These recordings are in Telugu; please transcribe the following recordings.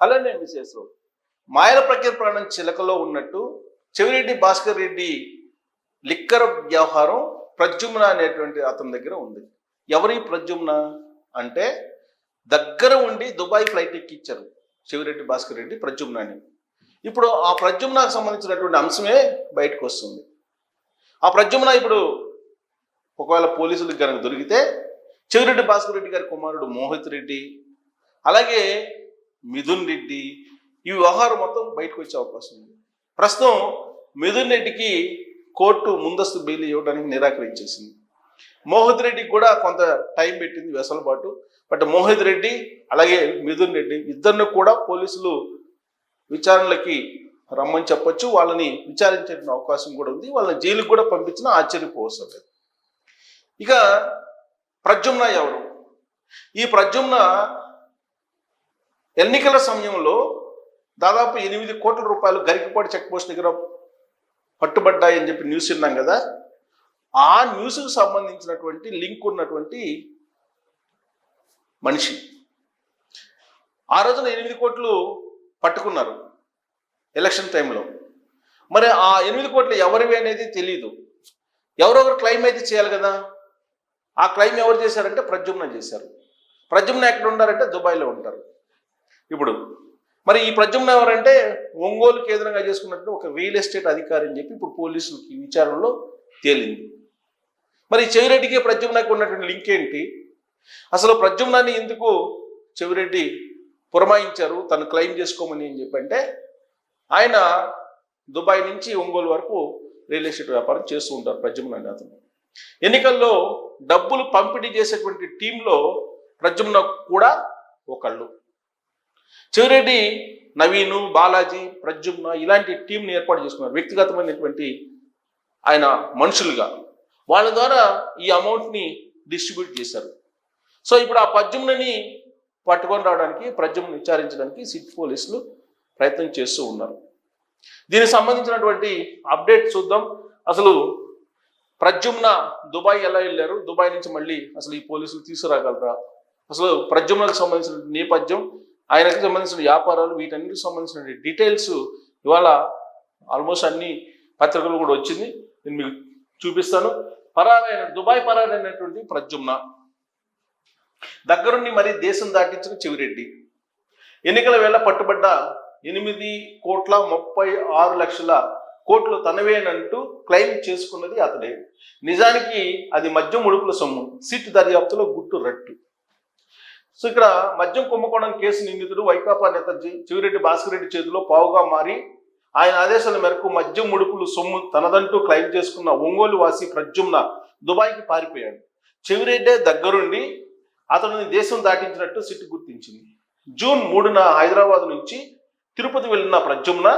అలానే మిసెస్ మాయల ప్రఖ్య ప్రాణం చిలకలో ఉన్నట్టు చెవిరెడ్డి భాస్కర్ రెడ్డి లిక్కర్ వ్యవహారం ప్రద్యుమ్న అనేటువంటి అతని దగ్గర ఉంది. ఎవరి ప్రద్యుమ్న అంటే దగ్గర ఉండి దుబాయ్ ఫ్లైట్ ఎక్కిచ్చారు చెవిరెడ్డి భాస్కర్ రెడ్డి అని ఇప్పుడు ఆ ప్రద్యుమ్నకు సంబంధించినటువంటి అంశమే బయటకు వస్తుంది. ఆ ప్రద్యుమ్న ఇప్పుడు ఒకవేళ పోలీసులకు కనుక దొరికితే చెవిరెడ్డి భాస్కర్ రెడ్డి గారి కుమారుడు మోహిత్ రెడ్డి అలాగే మిథున్ రెడ్డి ఈ వ్యవహారం మొత్తం బయటకు వచ్చే అవకాశం ఉంది. ప్రస్తుతం మిథున్ రెడ్డికి కోర్టు ముందస్తు బెయిల్ ఇవ్వడానికి నిరాకరించేసింది. మోహిత్ రెడ్డికి కూడా కొంత టైం పెట్టింది వెసలుబాటు బట్ మోహిత్ రెడ్డి అలాగే మిథున్ రెడ్డి ఇద్దరిని కూడా పోలీసులు విచారణలకి రమ్మని చెప్పొచ్చు. వాళ్ళని విచారించే అవకాశం కూడా ఉంది. వాళ్ళని జైలుకి కూడా పంపించినా ఆశ్చర్యపోవసం లేదు. ఇక ప్రజుమ్న ఎవరు? ఈ ప్రజుమ్న ఎన్నికల సమయంలో దాదాపు ఎనిమిది కోట్ల రూపాయలు గరికపాటి చెక్ పోస్ట్ దగ్గర పట్టుబడ్డాయని చెప్పి న్యూస్ విన్నాం కదా. ఆ న్యూస్కు సంబంధించినటువంటి లింక్ ఉన్నటువంటి మనిషి ఆ రోజున ఎనిమిది కోట్లు పట్టుకున్నారు ఎలక్షన్ టైంలో. మరి ఆ ఎనిమిది కోట్లు ఎవరివి అనేది తెలియదు ఎవరొకరు క్లైమ్ అయితే చేయాలి కదా? ఆ క్లెయిమ్ ఎవరు చేశారంటే ప్రద్యుమ్న చేశారు. ప్రద్యుమ్న ఎక్కడ ఉండారంటే దుబాయ్లో ఉంటారు. ఇప్పుడు మరి ఈ ప్రద్యుమ్న ఎవరంటే ఒంగోలు కేంద్రంగా చేసుకున్నట్టు ఒక రియల్ ఎస్టేట్ అధికారి అని చెప్పి ఇప్పుడు పోలీసులకి విచారణలో తేలింది. మరి చెవిరెడ్డికి ప్రద్యుమ్నకు ఉన్నటువంటి లింక్ ఏంటి? అసలు ప్రద్యుమ్నాన్ని ఎందుకు చెవిరెడ్డి పురమాయించారు తను క్లెయిమ్ చేసుకోమని అని చెప్పంటే ఆయన దుబాయ్ నుంచి ఒంగోలు వరకు రియల్ ఎస్టేట్ వ్యాపారం చేస్తూ ఉంటారు ప్రద్యుమ్న అతను. ఎన్నికల్లో డబ్బులు పంపిణీ చేసేటువంటి టీంలో ప్రద్యుమ్న కూడా ఒకళ్ళు. చివరెడ్డి నవీను బాలాజీ ప్రజుమ్న ఇలాంటి టీంని ఏర్పాటు చేసుకున్నారు. వ్యక్తిగతమైనటువంటి ఆయన మనుషులుగా. వాళ్ళ ద్వారా ఈ అమౌంట్ని డిస్ట్రిబ్యూట్ చేశారు. సో ఇప్పుడు ఆ ప్రద్యుమ్నని పట్టుకొని రావడానికి ప్రద్యుమ్ని విచారించడానికి సిట్ పోలీసులు ప్రయత్నం చేస్తూ ఉన్నారు. దీనికి సంబంధించినటువంటి అప్డేట్ చూద్దాం. అసలు ప్రజుమ్న దుబాయ్ ఎలా వెళ్ళారు? దుబాయ్ నుంచి మళ్ళీ అసలు ఈ పోలీసులు తీసుకురాగలరా? అసలు ప్రజుమ్నకు సంబంధించిన నేపథ్యం ఆయనకు సంబంధించిన వ్యాపారాలు వీటన్నిటికి సంబంధించిన డీటెయిల్స్ ఇవాళ ఆల్మోస్ట్ అన్ని పత్రికలు కూడా వచ్చింది. నేను మీకు చూపిస్తాను. పరారైన దుబాయ్ పరారైనటువంటి ప్రద్యుమ్న. దగ్గరుండి మరి దేశం దాటించిన చెవిరెడ్డి. ఎన్నికల వేళ పట్టుబడ్డ ఎనిమిది కోట్ల ముప్పై ఆరు లక్షల కోట్లు తనవేనంటూ క్లెయిమ్ చేసుకున్నది అతడే. నిజానికి అది మద్యం ఉడుపుల సొమ్ము. సిట్ దర్యాప్తులో గుట్టు రట్టు. సో ఇక్కడ మద్యం కుంభకోణం కేసు నిందితుడు వైకాపా నేత చివిరెడ్డి భాస్కర్ రెడ్డి చేతిలో పావుగా మారి ఆయన ఆదేశాల మేరకు మద్యం ముడుపులు సొమ్ము తనదంటూ క్లైమ్ చేసుకున్న ఒంగోలు వాసి ప్రద్యుమ్న దుబాయ్కి పారిపోయాడు. చెవిరెడ్డే దగ్గరుండి అతనిని దేశం దాటించినట్టు సిట్ గుర్తించింది. జూన్ మూడున హైదరాబాద్ నుంచి తిరుపతి వెళ్ళిన ప్రద్యుమ్న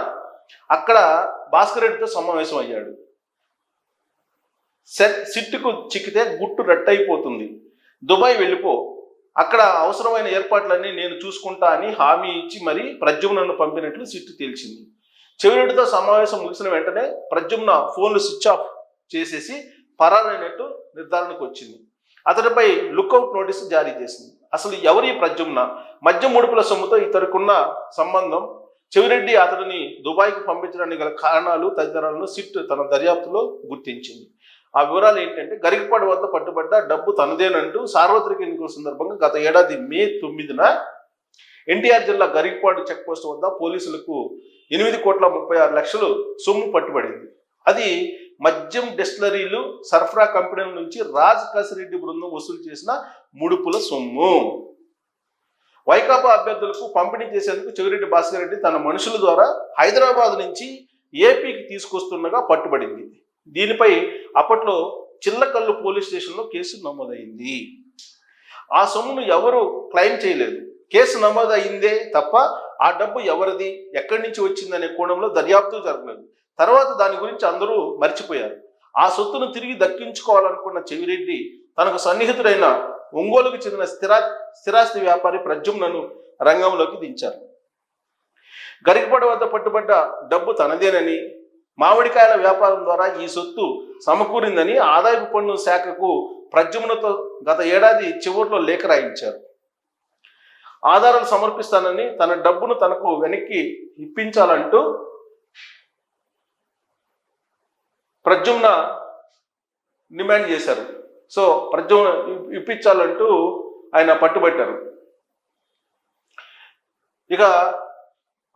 అక్కడ భాస్కర్ రెడ్డితో సమావేశం అయ్యాడు. సిట్టుకు చిక్కితే గుట్టు రట్టయిపోతుంది. దుబాయ్ వెళ్ళిపో. అక్కడ అవసరమైన ఏర్పాట్లన్నీ నేను చూసుకుంటా అని హామీ ఇచ్చి మరి ప్రద్యుమ్నను పంపినట్లు సిట్టు తేల్చింది. చెవిరెడ్డితో సమావేశం ముగిసిన వెంటనే ప్రద్యుమ్న ఫోన్లు స్విచ్ ఆఫ్ చేసేసి పరారైనట్టు నిర్ధారణకు వచ్చింది. అతడిపై లుక్అవుట్ నోటీసు జారీ చేసింది. అసలు ఎవరి ప్రద్యుమ్న మద్యం ముడుపుల సొమ్ముతో ఇతరుకున్న సంబంధం? చెవిరెడ్డి అతడిని దుబాయ్కి పంపించడానికి గల కారణాలు తదితరాలను సిట్ తన దర్యాప్తులో గుర్తించింది. ఆ వివరాలు ఏంటంటే గరికపాడు వద్ద పట్టుబడ్డ డబ్బు తనదేనంటూ సార్వత్రిక ఎన్నికల సందర్భంగా గత ఏడాది మే తొమ్మిదిన ఎన్టీఆర్ జిల్లా గరికపాడు చెక్ పోస్ట్ వద్ద పోలీసులకు ఎనిమిది కోట్ల ముప్పై ఆరు లక్షలు సొమ్ము పట్టుబడింది. అది మద్యం డిస్టిలరీలు సరఫరా కంపెనీల నుంచి రాజ్ కసిరెడ్డి బృందం వసూలు చేసిన ముడుపుల సొమ్ము. వైకాపా అభ్యర్థులకు పంపిణీ చేసేందుకు చెవిరెడ్డి భాస్కర్ రెడ్డి తన మనుషుల ద్వారా హైదరాబాద్ నుంచి ఏపీకి తీసుకొస్తుండగా పట్టుబడింది. దీనిపై అప్పట్లో చిల్లకల్లు పోలీస్ స్టేషన్లో కేసు నమోదైంది. ఆ సొమ్మును ఎవరు క్లెయిమ్ చేయలేదు. కేసు నమోదైందే తప్ప ఆ డబ్బు ఎవరిది ఎక్కడి నుంచి వచ్చిందనే కోణంలో దర్యాప్తు జరగలేదు. తర్వాత దాని గురించి అందరూ మర్చిపోయారు. ఆ సొత్తును తిరిగి దక్కించుకోవాలనుకున్న చెవిరెడ్డి తనకు సన్నిహితుడైన ఒంగోలుకు చెందిన స్థిరా స్థిరాస్తి వ్యాపారి ప్రద్యుమ్నను రంగంలోకి దించారు. గరికపడ వద్ద పట్టుబడ్డ డబ్బు తనదేనని మామిడికాయల వ్యాపారం ద్వారా ఈ సొత్తు సమకూరిందని ఆదాయపు పన్ను శాఖకు ప్రద్యుమ్నతో గత ఏడాది చివరిలో లేఖ రాయించారు. ఆధారాలు సమర్పిస్తానని తన డబ్బును తనకు వెనక్కి ఇప్పించాలంటూ ప్రద్యుమ్న డిమాండ్ చేశారు. సో ప్రద్యుమ్న ఇప్పించాలంటూ ఆయన పట్టుబట్టారు. ఇక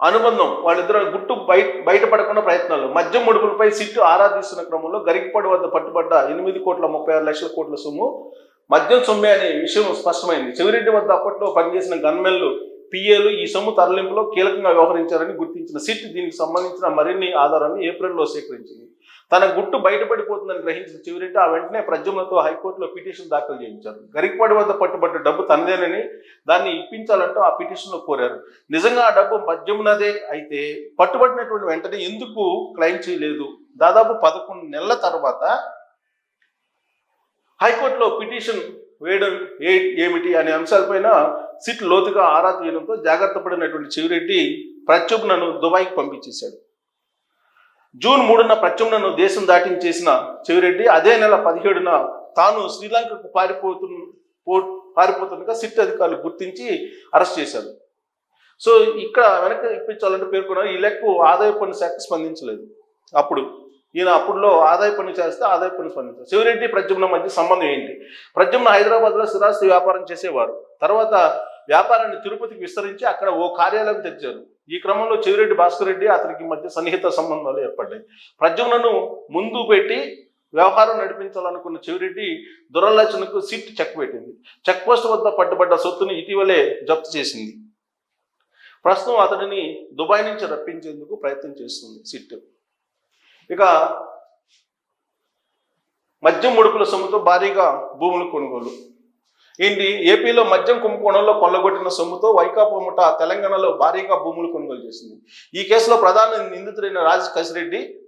అనుబంధం వాళ్ళిద్దరు గుట్టు బయట బయటపడకుండా ప్రయత్నాలు. మద్యం ముడుపులపై సిట్టు ఆరాధిస్తున్న క్రమంలో గరికపాడు వద్ద పట్టుబడ్డ ఎనిమిది కోట్ల ముప్పై ఆరు లక్షల కోట్ల సొమ్ము మద్యం సొమ్మే అనే విషయం స్పష్టమైంది. చెవిరెడ్డి వద్ద అప్పట్లో పనిచేసిన గన్మెన్లు పిఏలు ఈ సొమ్ము తరలింపులో కీలకంగా వ్యవహరించారని గుర్తించిన సిట్ దీనికి సంబంధించిన మరిన్ని ఆధారాన్ని ఏప్రిల్లో సేకరించింది. తన గుట్టు బయటపడిపోతుందని గ్రహించిన చివరెడ్డి ఆ వెంటనే ప్రజలతో హైకోర్టులో పిటిషన్ దాఖలు చేయించారు. గరికపాడి వద్ద పట్టుబడ్డ డబ్బు తనదేనని దాన్ని ఇప్పించాలంటూ ఆ పిటిషన్లో కోరారు. నిజంగా ఆ డబ్బు మద్యమునదే అయితే పట్టుబడినటువంటి వెంటనే ఎందుకు క్లెయిమ్ చేయలేదు? దాదాపు పదకొండు నెలల తర్వాత హైకోర్టులో పిటిషన్ వేయడం ఏ ఏమిటి అనే అంశాలపైన సిట్ లోతుగా ఆరా తీయడంతో జాగ్రత్త పడినటువంటి చివరెడ్డి ప్రత్యుమ్నను దుబాయ్కి పంపించేశాడు. జూన్ మూడున ప్రత్యుమ్నను దేశం దాటించేసిన చెవిరెడ్డి అదే నెల పదిహేడున తాను శ్రీలంకకు పారిపోతు పారిపోతుండగా సిట్ అధికారులు గుర్తించి అరెస్ట్ చేశారు. సో ఇక్కడ వెనక ఇప్పించాలంటే పేర్కొన్నారు ఈ లెక్కు ఆదాయ పన్ను శాఖ స్పందించలేదు. అప్పుడు ఈయన అప్పుడులో ఆదాయ పన్ను చేస్తే ఆదాయ పన్ను స్పందించారు. శివరెడ్డి ప్రద్యుమ్న మధ్య సంబంధం ఏంటి? ప్రద్యుమ్న హైదరాబాద్లో స్థిరాస్తి వ్యాపారం చేసేవారు. తర్వాత వ్యాపారాన్ని తిరుపతికి విస్తరించి అక్కడ ఓ కార్యాలయం తెచ్చారు ఈ క్రమంలో చెవిరెడ్డి భాస్కర్ రెడ్డి అతనికి మధ్య సన్నిహిత సంబంధాలు ఏర్పడ్డాయి. ప్రద్యుమ్నను ముందు పెట్టి వ్యవహారం నడిపించాలనుకున్న చెవిరెడ్డి దురలోచనకు సిట్ చెక్ పెట్టింది. చెక్ పోస్ట్ వద్ద పట్టుబడ్డ సొత్తును ఇటీవలే జప్తు చేసింది. ప్రస్తుతం అతడిని దుబాయ్ నుంచి రప్పించేందుకు ప్రయత్నం చేస్తుంది సిట్. ఇక మద్యం ముడుపుల సొమ్ముతో భారీగా భూములు కొనుగోలు. ఏంటి? ఏపీలో మద్యం కుంభకోణంలో కొల్లగొట్టిన సొమ్ముతో వైకాపా ముఠ తెలంగాణలో భారీగా భూములు కొనుగోలు చేసింది. ఈ కేసులో ప్రధాన నిందితుడైన రాజ్ కసిరెడ్డి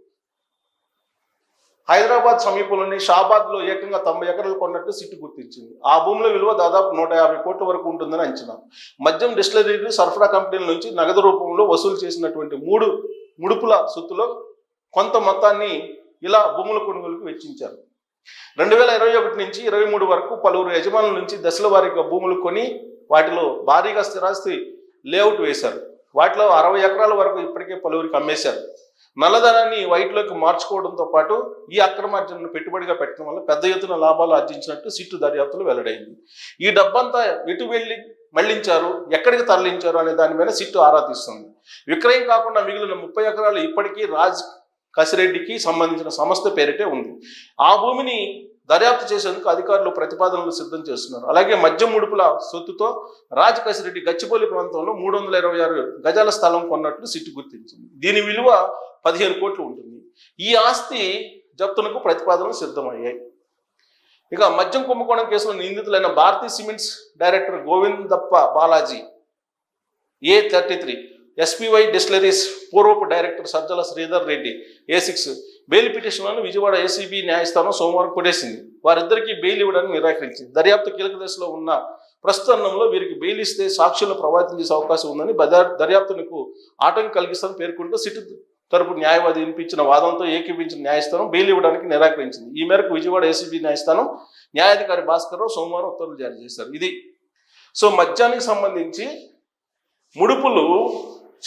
హైదరాబాద్ సమీపంలోని షాబాద్లో ఏకంగా తొంభై ఎకరాలు కొన్నట్టు సిట్టు గుర్తించింది. ఆ భూముల విలువ దాదాపు నూట యాభై కోట్ల వరకు ఉంటుందని అంచనా. మద్యం డిస్టిలరీలు సరఫరా కంపెనీల నుంచి నగదు రూపంలో వసూలు చేసినటువంటి మూడు ముడుపుల సొత్తులో కొంత మొత్తాన్ని ఇలా భూముల కొనుగోలుకు వెచ్చించారు. రెండు వేల ఇరవై ఒకటి నుంచి ఇరవై మూడు వరకు పలువురు యజమానుల నుంచి దశల వారీగా భూములు కొని వాటిలో భారీగా స్థిరాస్తి లేఅవుట్ వేశారు. వాటిలో అరవై ఎకరాల వరకు ఇప్పటికే పలువురికి అమ్మేశారు. నల్లధనాన్ని వైట్లోకి మార్చుకోవడంతో పాటు ఈ అక్రమార్జనను పెట్టుబడిగా పెట్టడం వల్ల పెద్ద ఎత్తున లాభాలు ఆర్జించినట్టు సిట్టు దర్యాప్తులు వెల్లడైంది. ఈ డబ్బంతా ఎటు వెళ్ళి మళ్ళించారు ఎక్కడికి తరలించారు అనే దాని మీద సిట్టు ఆరా తీస్తుంది. విక్రయం కాకుండా మిగిలిన ముప్పై ఎకరాలు ఇప్పటికీ రాజ్ కసిరెడ్డికి సంబంధించిన సంస్థ పేరిటే ఉంది. ఆ భూమిని దర్యాప్తు చేసేందుకు అధికారులు ప్రతిపాదనలు సిద్ధం చేస్తున్నారు. అలాగే మద్యం ముడుపుల సొత్తుతో రాజ్ కసిరెడ్డి గచ్చిబౌలి ప్రాంతంలో మూడు వందల ఇరవై ఆరు గజాల స్థలం కొన్నట్లు సిట్టు గుర్తించింది. దీని విలువ పదిహేను కోట్లు ఉంటుంది. ఈ ఆస్తి జప్తునకు ప్రతిపాదనలు సిద్ధమయ్యాయి. ఇక మద్యం కుంభకోణం కేసులో నిందితులైన Bharathi cements director Govindappa Balaji A thirty three SPY distilleries పూర్వపు director Sajjala Sridhar Reddy A six bail పిటిషన్లను Vijayawada ACB న్యాయస్థానం సోమవారం కొట్టేసింది. వారిద్దరికీ బెయిల్ ఇవ్వడానికి నిరాకరించింది. దర్యాప్తు కీలక దశలో ఉన్న ప్రస్తుతంలో వీరికి బెయిల్ ఇస్తే సాక్షులను ప్రభావితం చేసే అవకాశం ఉందని బదా- దర్యాప్తునకు ఆటంకం కలిగిస్తారని పేర్కొంటూ సిట్ తరపు న్యాయవాది వినిపించిన వాదంతో ఏకీపించిన న్యాయస్థానం బెయిల్ ఇవ్వడానికి నిరాకరించింది. ఈ మేరకు విజయవాడ ఏసీబీ న్యాయస్థానం న్యాయాధికారి భాస్కర్ రావు సోమవారం ఉత్తర్వులు జారీ చేశారు. ఇది సో మద్యానికి సంబంధించి ముడుపులు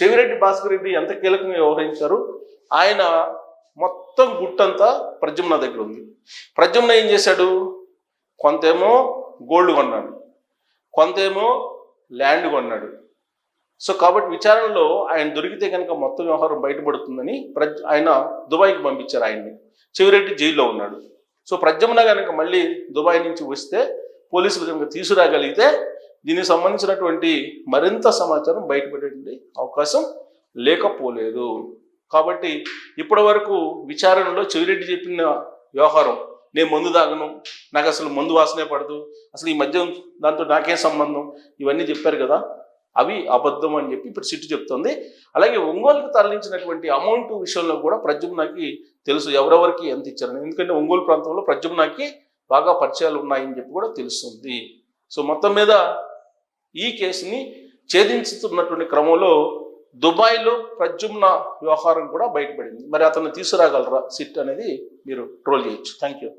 చెవిరెడ్డి భాస్కర్ రెడ్డి ఎంత కీలకంగా వ్యవహరించారు? ఆయన మొత్తం గుట్టంతా ప్రజమ్న దగ్గర ఉంది. ప్రజమ్న ఏం చేశాడు? కొంతేమో గోల్డ్ కొన్నాడు. కొంతేమో ల్యాండ్ కొన్నాడు. సో కాబట్టి విచారణలో ఆయన దొరికితే కనుక మొత్తం వ్యవహారం బయటపడుతుందని ప్రజ్ ఆయన దుబాయ్కి పంపించారు ఆయన్ని. చెవిరెడ్డి జైల్లో ఉన్నాడు. సో ప్రజమ్న కనుక మళ్ళీ దుబాయ్ నుంచి వస్తే పోలీసులు కనుక తీసుకురాగలిగితే దీనికి సంబంధించినటువంటి మరింత సమాచారం బయటపడేటువంటి అవకాశం లేకపోలేదు. కాబట్టి ఇప్పటి వరకు విచారణలో చెవిరెడ్డి చెప్పిన వ్యవహారం నేను మందు తాగను నాకు అసలు మందు వాసనే పడదు అసలు ఈ మద్యం దాంతో నాకేం సంబంధం? ఇవన్నీ చెప్పారు కదా. అవి అబద్ధం అని చెప్పి ఇప్పుడు సిట్టు చెప్తుంది. అలాగే ఒంగోలుకు తరలించినటువంటి అమౌంట్ విషయంలో కూడా ప్రద్యుమ్నకి తెలుసు ఎవరెవరికి ఎంత ఇచ్చారని. ఎందుకంటే ఒంగోలు ప్రాంతంలో ప్రద్యుమ్నకి బాగా పరిచయాలు ఉన్నాయని చెప్పి కూడా తెలుస్తుంది. సో మొత్తం మీద ఈ కేసుని ఛేదించుతున్నటువంటి క్రమంలో దుబాయ్లో ప్రజుమ్న వ్యవహారం కూడా బయటపడింది. మరి అతను తీసుకురాగలరా? సిట్ అనేది మీరు ట్రోల్ చేయొచ్చు. Thank you